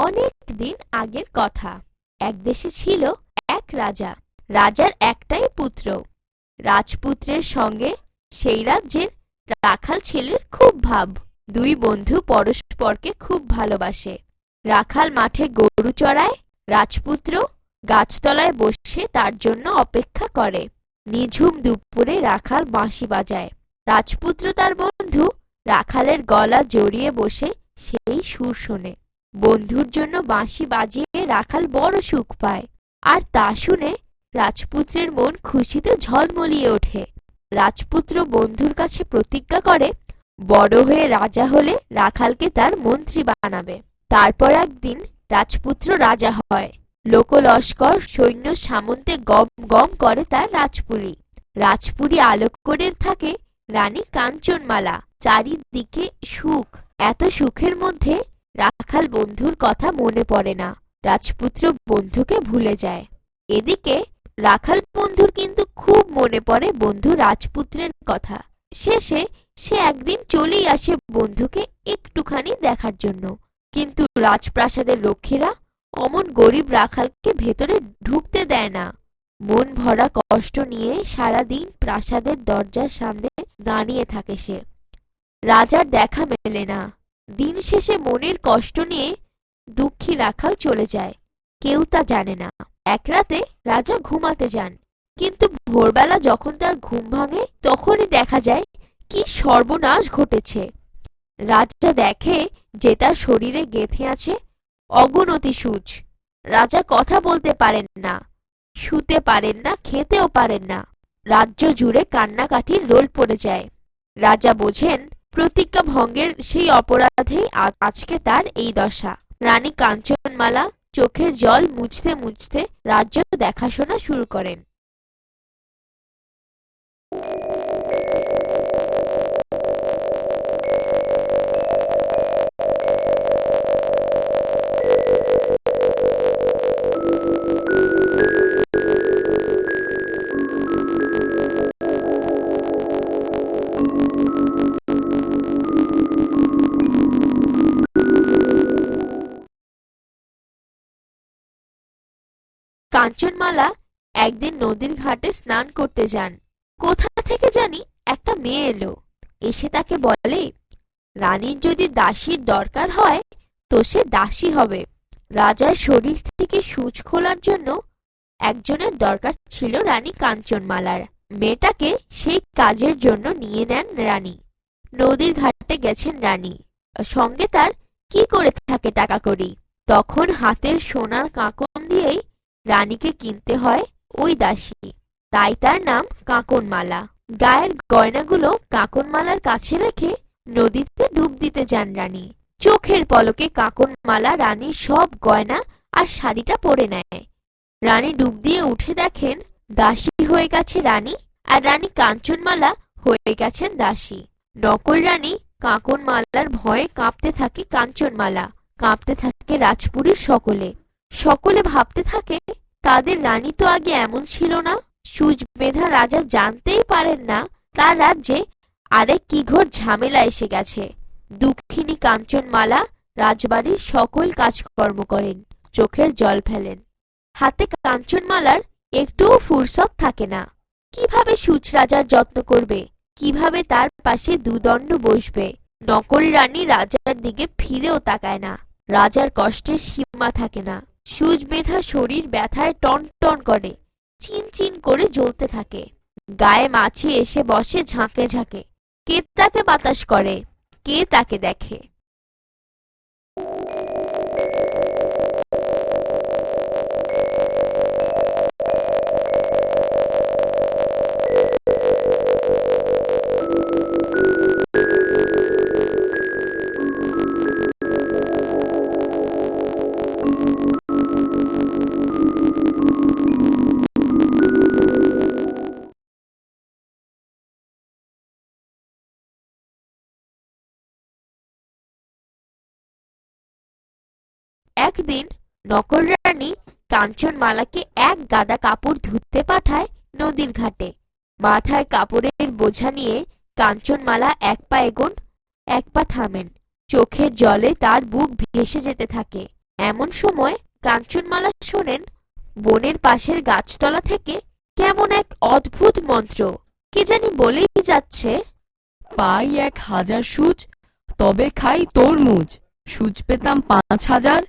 অনেক দিন আগের কথা। এক দেশে ছিল এক রাজা। রাজার একটাই পুত্র। রাজপুত্রের সঙ্গে সেই রাজ্যের রাখাল ছেলের খুব ভাব। দুই বন্ধু পরস্পরকে খুব ভালোবাসে। রাখাল মাঠে গরু চড়ায়, রাজপুত্র গাছতলায় বসে তার জন্য অপেক্ষা করে। নিঝুম দুপুরে রাখাল বাঁশি বাজায়। রাজপুত্র তার বন্ধু রাখালের গলা জড়িয়ে বসে সেই সুর শোনে। বন্ধুর জন্য বাঁশি বাজিয়ে রাখাল বড় সুখ পায়। আর তা শুনে রাজপুত্রের মন খুশিতে ঝলমলিয়ে ওঠে। রাজপুত্র বন্ধুর কাছে প্রতিজ্ঞা করে, বড় হয়ে রাজা হলে রাখালকে তার মন্ত্রী বানাবে। তারপর একদিন রাজপুত্র রাজা হয়। লোকলস্কর সৈন্য সামন্তে গম গম করে তার রাজপুরী। রাজপুরী আলোক করে থাকে রানী কাঞ্চনমালা। চারিদিকে সুখ, এত সুখের মধ্যে রাখাল বন্ধুর কথা মনে পড়ে না। রাজপুত্র বন্ধুকে ভুলে যায়। এদিকে রাখাল বন্ধুর কিন্তু খুব মনে পড়ে বন্ধু রাজপুত্রের কথা। শেষে সে একদিন চলেই আসে বন্ধুকে একটুখানি দেখার জন্য। কিন্তু রাজপ্রাসাদের রক্ষীরা অমন গরিব রাখালকে ভেতরে ঢুকতে দেয় না। মন ভরা কষ্ট নিয়ে সারাদিন প্রাসাদের দরজার সামনে দাঁড়িয়ে থাকে সে। রাজার দেখা মেলে না। দিন শেষে মনের কষ্ট নিয়ে দুঃখী রাখাল চলে যায়। কেউ তা জানে না। এক রাতে রাজা ঘুমাতে যান, কিন্তু ভোরবেলা যখন তার ঘুম ভাঙে, তখনই দেখা যায় কি সর্বনাশ ঘটেছে। রাজা দেখে যে তার শরীরে গেঁথে আছে অগুনতি সূচ। রাজা কথা বলতে পারেন না, শুতে পারেন না, খেতেও পারেন না। রাজ্য জুড়ে কান্নাকাটির রোল পড়ে যায়। রাজা বোঝেন প্রতিজ্ঞা ভঙ্গের সেই অপরাধেই আজকে তার এই দশা। রানী কাঞ্চনমালা চোখের জল মুছতে মুছতে রাজ্য দেখাশোনা শুরু করেন। কাঞ্চনমালা একদিন নদীর ঘাটে স্নান করতে যান। কোথা থেকে জানি একটা মেয়ে এলো। এসে তাকে বলে, রানীর যদি দাসীর দরকার হয়, তো সে দাসী হবে। রাজার শরীর থেকে সূচ খোলার জন্য একজনের দরকার ছিল রানী কাঞ্চনমালার। মেয়েটাকে সেই কাজের জন্য নিয়ে নেন রানী। নদীর ঘাটে গেছেন রানী। সঙ্গে তার কি করে থাকে টাকা করি তখন হাতের সোনার কাঁকন রানীকে কিনতে হয় ওই দাসী। তাই তার নাম কাঁকনমালা। গায়ের গয়নাগুলো কাঁকনমালার কাছে রেখে নদীতে ডুব দিতে যান রানী। চোখের পলকে কাঁকনমালা রানীর সব গয়না আর শাড়িটা পরে নেয়। রানী ডুব দিয়ে উঠে দেখেন দাসী হয়ে গেছে রানী আর রানী কাঞ্চনমালা হয়ে গেছেন দাসী। নকল রানী কাঁকনমালার ভয়ে কাঁপতে থাকে কাঞ্চনমালা। কাঁপতে থাকে রাজপুরীর সকলে। সকলে ভাবতে থাকে, তাদের রানী তো আগে এমন ছিল না। সুচ বেঁধা রাজা জানতেই পারেন না, তার রাজ্যে আরেক কি ঘোর ঝামেলা এসে গেছে। দুঃখিনী কাঞ্চনমালা রাজবাড়ির সকল কাজকর্ম করেন, চোখের জল ফেলেন। হাতে কাঞ্চনমালার একটুও ফুরসত থাকে না। কীভাবে সুচ রাজার যত্ন করবে? কীভাবে তার পাশে দুদণ্ড বসবে? নকল রানী রাজার দিকে ফিরেও তাকায় না। রাজার কষ্টের সীমা থাকে না। সুচ বেঁধা শরীর ব্যথায় টন টন করে চিন চিন করে জ্বলতে থাকে। গায়ে মাছি এসে বসে ঝাঁকে ঝাঁকে। কে তাকে বাতাস করে, কে তাকে দেখে? একদিন নকল রানী কাঞ্চনমালাকে এক গাদা কাপড় ধুতে পাঠায় নদীর ঘাটে। মাথায় কাপড়ের বোঝা নিয়ে কাঞ্চনমালা এক পা এগোন, এক পা থামেন। চোখের জলে তার বুক ভেসে যেতে থাকে। এমন সময় কাঞ্চনমালা শোনেন, বনের পাশের গাছতলা থেকে কেমন এক অদ্ভুত মন্ত্র, কে জানি বলেই যাচ্ছে, পাই এক হাজার সুচ, তবে খাই তোর তরমুজ। সুচ পেতাম পাঁচ হাজার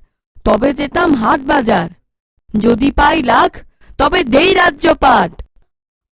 তবে যেতাম হাট বাজার। যদি পাই লাখ, তবে দেই রাজ্যপাট।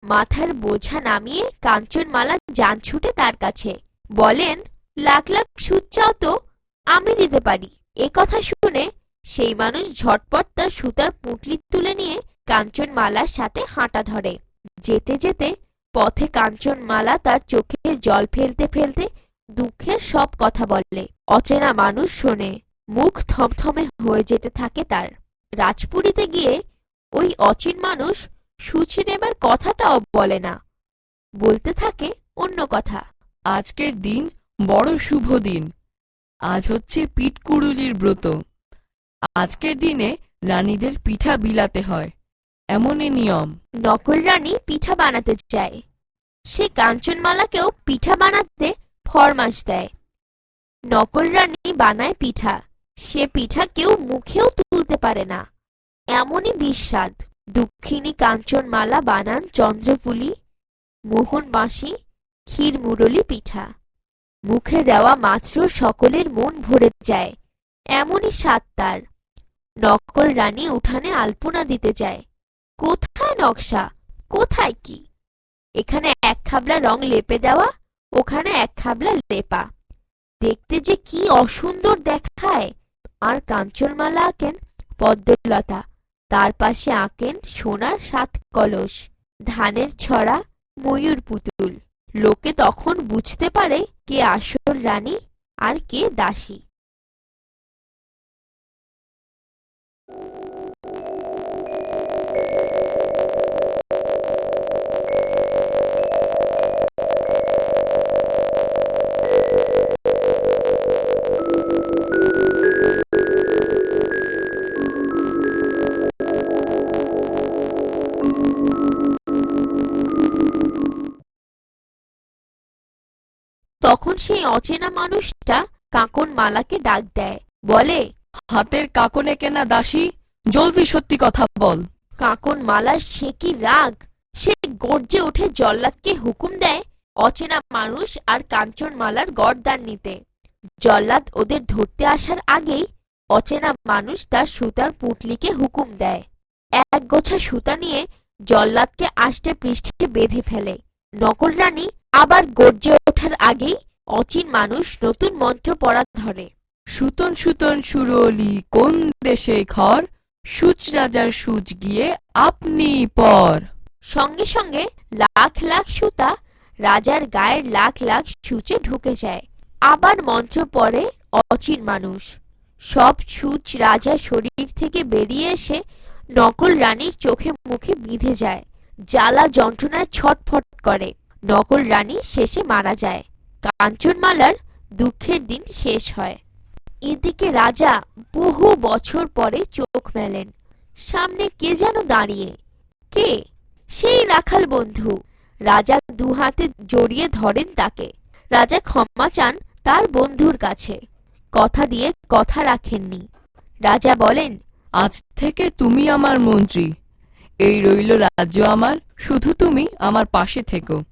মাথার বোঝা নামিয়ে কাঞ্চনমালা যান ছুটে তার কাছে। বলেন, লাখ লাখ সুদ চাও তো, আমি দিতে পারি। এ কথা শুনে সেই মানুষ ঝটপট তার সুতার পুঁটলি তুলে নিয়ে কাঞ্চনমালার সাথে হাঁটা ধরে। যেতে যেতে পথে কাঞ্চনমালা তার চোখে জল ফেলতে ফেলতে দুঃখের সব কথা বলে। অচেনা মানুষ শোনে। মুখ থমথমে হয়ে যেতে থাকে তার। রাজপুরীতে গিয়ে ওই অচিন মানুষ সুচি নেবার কথাটাও বলে না। বলতে থাকে অন্য কথা। আজকের দিন বড় শুভ দিন। আজ হচ্ছে পিঠকুড়ুলির ব্রত। আজকের দিনে রানীদের পিঠা বিলাতে হয়। এমনই নিয়ম। নকল রানী পিঠা বানাতে চায় সে কাঞ্চনমালাকেও পিঠা বানাতে ফরমাস দেয়। নকল রানী বানায় পিঠা। সে পিঠা কেউ মুখেও তুলতে পারে না। এমনই বিস্বাদ। দুঃখিনী কাঞ্চনমালা, বানান, চন্দ্রপুলি মোহন বাঁশি ক্ষীর মুরলি পিঠা। মুখে দেওয়া মাত্র সকলের মন ভরে যায়। এমনই স্বাদ তার। নকল রানী উঠানে আলপনা দিতে যায়। কোথায় নকশা? কোথায় কি? এখানে এক খাবলা রং লেপে দেওয়া, ওখানে এক খাবলা লেপা। দেখতে যে কি অসুন্দর দেখায়! আর কাঞ্চনমালা আঁকেন পদ্মলতা। তার পাশে আঁকেন সোনার সাত কলস, ধানের ছড়া, ময়ূর পুতুল। লোকে তখন বুঝতে পারে কে আসল রানী আর কে দাসী। সেই অচেনা মানুষটা কাঁকন মালাকে ডাক দেয়। বলে হাতের কাকনে কেনা দাসী জলদি সত্যি কথা বল। কাঁকন মালার সে কি রাগ? সে গর্জে উঠে জল্লাদকে হুকুম দেয় অচেনা মানুষ আর কাঞ্চন মালার গড়দান নিতে। জল্লাদ ওদের ধরতে আসার আগেই অচেনা মানুষ তার সুতার পুটলিকে হুকুম দেয়। এক গোছা সুতা নিয়ে জল্লাদকে আষ্টে পৃষ্ঠে বেঁধে ফেলে। নকল রানী আবার গর্জে ওঠার আগেই অচিন মানুষ নতুন মন্ত্র পড়া ধরে। সুতন সুতন সুরলি, কোন দেশে ঘর? সুচ রাজার সুচ গিয়ে আপনি পর। সঙ্গে সঙ্গে লাখ লাখ সুতা রাজার গায়ের লাখ লাখ সূচে ঢুকে যায়। আবার মন্ত্র পড়ে অচিন মানুষ। সব সূচ রাজার শরীর থেকে বেরিয়ে এসে নকল রানীর চোখে মুখে বিঁধে যায়। জ্বালা যন্ত্রণায় ছটফট করে। নকল রানী শেষে মারা যায়। কাঞ্চনমালার দুঃখের দিন শেষ হয়। এদিকে রাজা বহু বছর পরে চোখ মেলেন। সামনে কে যেন দাঁড়িয়ে? কে? সেই রাখাল বন্ধু। রাজা দু হাতে জড়িয়ে ধরেন তাকে। রাজা ক্ষমা চান তার বন্ধুর কাছে। কথা দিয়ে কথা রাখেননি। রাজা বলেন, আজ থেকে তুমি আমার মন্ত্রী। এই রইল রাজ্য আমার। শুধু তুমি আমার পাশে থেকো।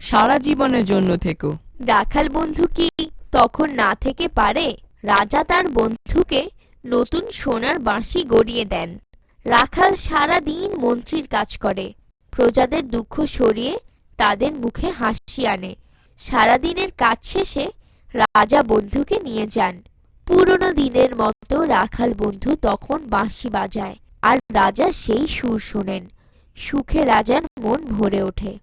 সারা জীবনের জন্য থেকো। রাখাল বন্ধু কি? তখন না থেকে পারে রাজা তার বন্ধুকে নতুন সোনার বাঁশি গড়িয়ে দেন। রাখাল সারা দিন মন্ত্রীর কাজ করে। প্রজাদের দুঃখ সরিয়ে তাদের মুখে হাসি আনে। সারাদিনের কাজ শেষে রাজা বন্ধুকে নিয়ে যান। পুরনো দিনের মতো রাখাল বন্ধু তখন বাঁশি বাজায় আর রাজা সেই সুর শোনেন। সুখে রাজার মন ভরে ওঠে।